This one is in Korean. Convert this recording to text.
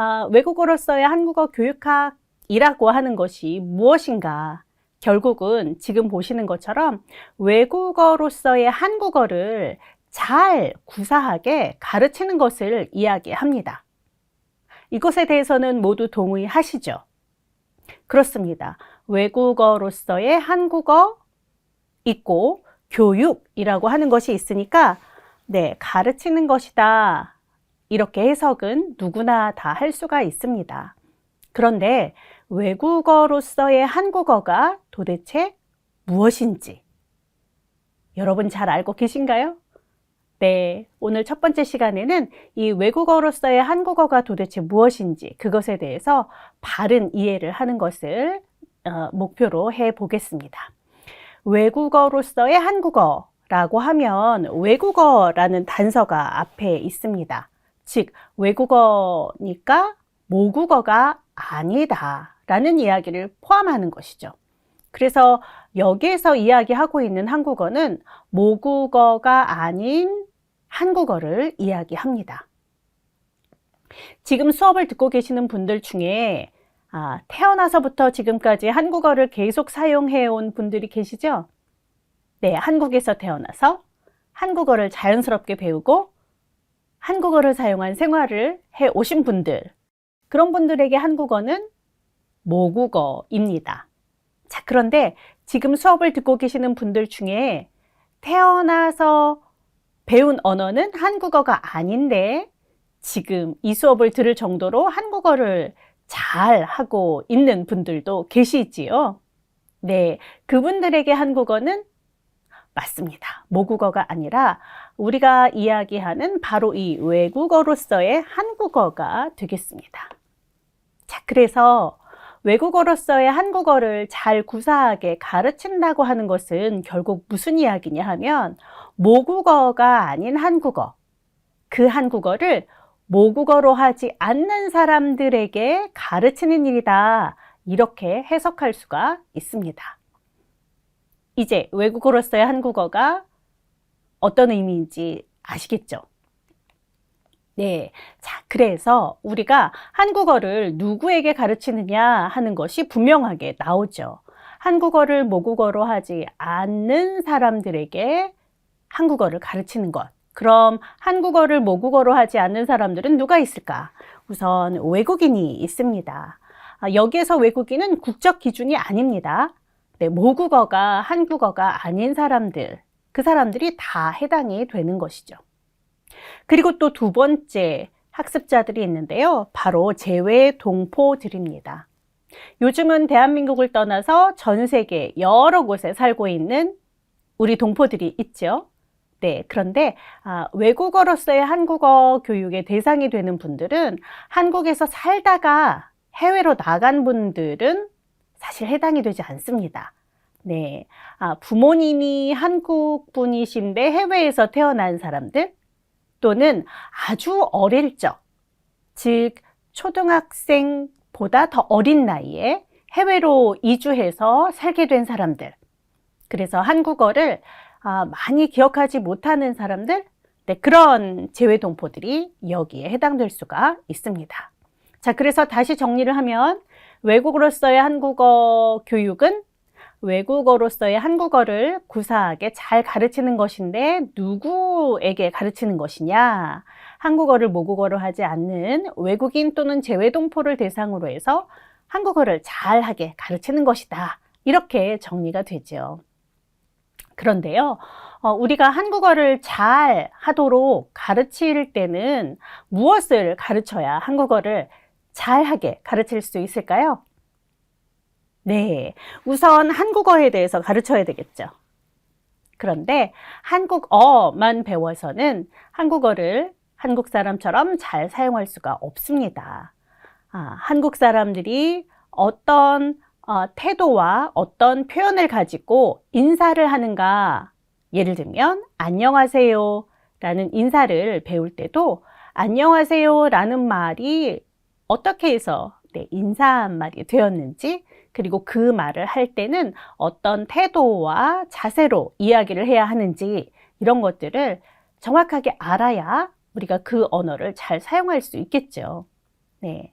아, 외국어로서의 한국어 교육학이라고 하는 것이 무엇인가? 결국은 지금 보시는 것처럼 외국어로서의 한국어를 잘 구사하게 가르치는 것을 이야기합니다. 이것에 대해서는 모두 동의하시죠? 그렇습니다. 외국어로서의 한국어 있고 교육이라고 하는 것이 있으니까 네, 가르치는 것이다. 이렇게 해석은 누구나 다 할 수가 있습니다. 그런데 외국어로서의 한국어가 도대체 무엇인지 여러분 잘 알고 계신가요? 네, 오늘 첫 번째 시간에는 이 외국어로서의 한국어가 도대체 무엇인지 그것에 대해서 바른 이해를 하는 것을 어, 목표로 해 보겠습니다. 외국어로서의 한국어라고 하면 외국어라는 단서가 앞에 있습니다. 즉, 외국어니까 모국어가 아니다 라는 이야기를 포함하는 것이죠. 그래서 여기에서 이야기하고 있는 한국어는 모국어가 아닌 한국어를 이야기합니다. 지금 수업을 듣고 계시는 분들 중에 아, 태어나서부터 지금까지 한국어를 계속 사용해 온 분들이 계시죠? 네, 한국에서 태어나서 한국어를 자연스럽게 배우고 한국어를 사용한 생활을 해 오신 분들. 그런 분들에게 한국어는 모국어입니다. 자, 그런데 지금 수업을 듣고 계시는 분들 중에 태어나서 배운 언어는 한국어가 아닌데 지금 이 수업을 들을 정도로 한국어를 잘 하고 있는 분들도 계시지요. 네, 그분들에게 한국어는 맞습니다. 모국어가 아니라 우리가 이야기하는 바로 이 외국어로서의 한국어가 되겠습니다. 자, 그래서 외국어로서의 한국어를 잘 구사하게 가르친다고 하는 것은 결국 무슨 이야기냐 하면 모국어가 아닌 한국어, 그 한국어를 모국어로 하지 않는 사람들에게 가르치는 일이다. 이렇게 해석할 수가 있습니다. 이제 외국어로서의 한국어가 어떤 의미인지 아시겠죠? 네. 자, 그래서 우리가 한국어를 누구에게 가르치느냐 하는 것이 분명하게 나오죠. 한국어를 모국어로 하지 않는 사람들에게 한국어를 가르치는 것. 그럼 한국어를 모국어로 하지 않는 사람들은 누가 있을까? 우선 외국인이 있습니다. 아, 여기에서 외국인은 국적 기준이 아닙니다. 네, 모국어가 한국어가 아닌 사람들, 그 사람들이 다 해당이 되는 것이죠. 그리고 또 두 번째 학습자들이 있는데요. 바로 재외 동포들입니다. 요즘은 대한민국을 떠나서 전 세계 여러 곳에 살고 있는 우리 동포들이 있죠. 네, 그런데 아, 외국어로서의 한국어 교육의 대상이 되는 분들은 한국에서 살다가 해외로 나간 분들은 사실 해당이 되지 않습니다. 네, 아, 부모님이 한국 분이신데 해외에서 태어난 사람들 또는 아주 어릴 적, 즉 초등학생보다 더 어린 나이에 해외로 이주해서 살게 된 사람들. 그래서 한국어를 아, 많이 기억하지 못하는 사람들, 네, 그런 재외동포들이 여기에 해당될 수가 있습니다. 자, 그래서 다시 정리를 하면 외국어로서의 한국어 교육은 외국어로서의 한국어를 구사하게 잘 가르치는 것인데 누구에게 가르치는 것이냐? 한국어를 모국어로 하지 않는 외국인 또는 재외동포를 대상으로 해서 한국어를 잘하게 가르치는 것이다. 이렇게 정리가 되죠. 그런데요, 어, 우리가 한국어를 잘 하도록 가르칠 때는 무엇을 가르쳐야 한국어를 잘하게 가르칠 수 있을까요? 네. 우선 한국어에 대해서 가르쳐야 되겠죠. 그런데 한국어만 배워서는 한국어를 한국 사람처럼 잘 사용할 수가 없습니다. 아, 한국 사람들이 어떤 어, 태도와 어떤 표현을 가지고 인사를 하는가. 예를 들면, 안녕하세요. 라는 인사를 배울 때도 안녕하세요. 라는 말이 어떻게 해서 네, 인사 말이 되었는지 그리고 그 말을 할 때는 어떤 태도와 자세로 이야기를 해야 하는지 이런 것들을 정확하게 알아야 우리가 그 언어를 잘 사용할 수 있겠죠. 네.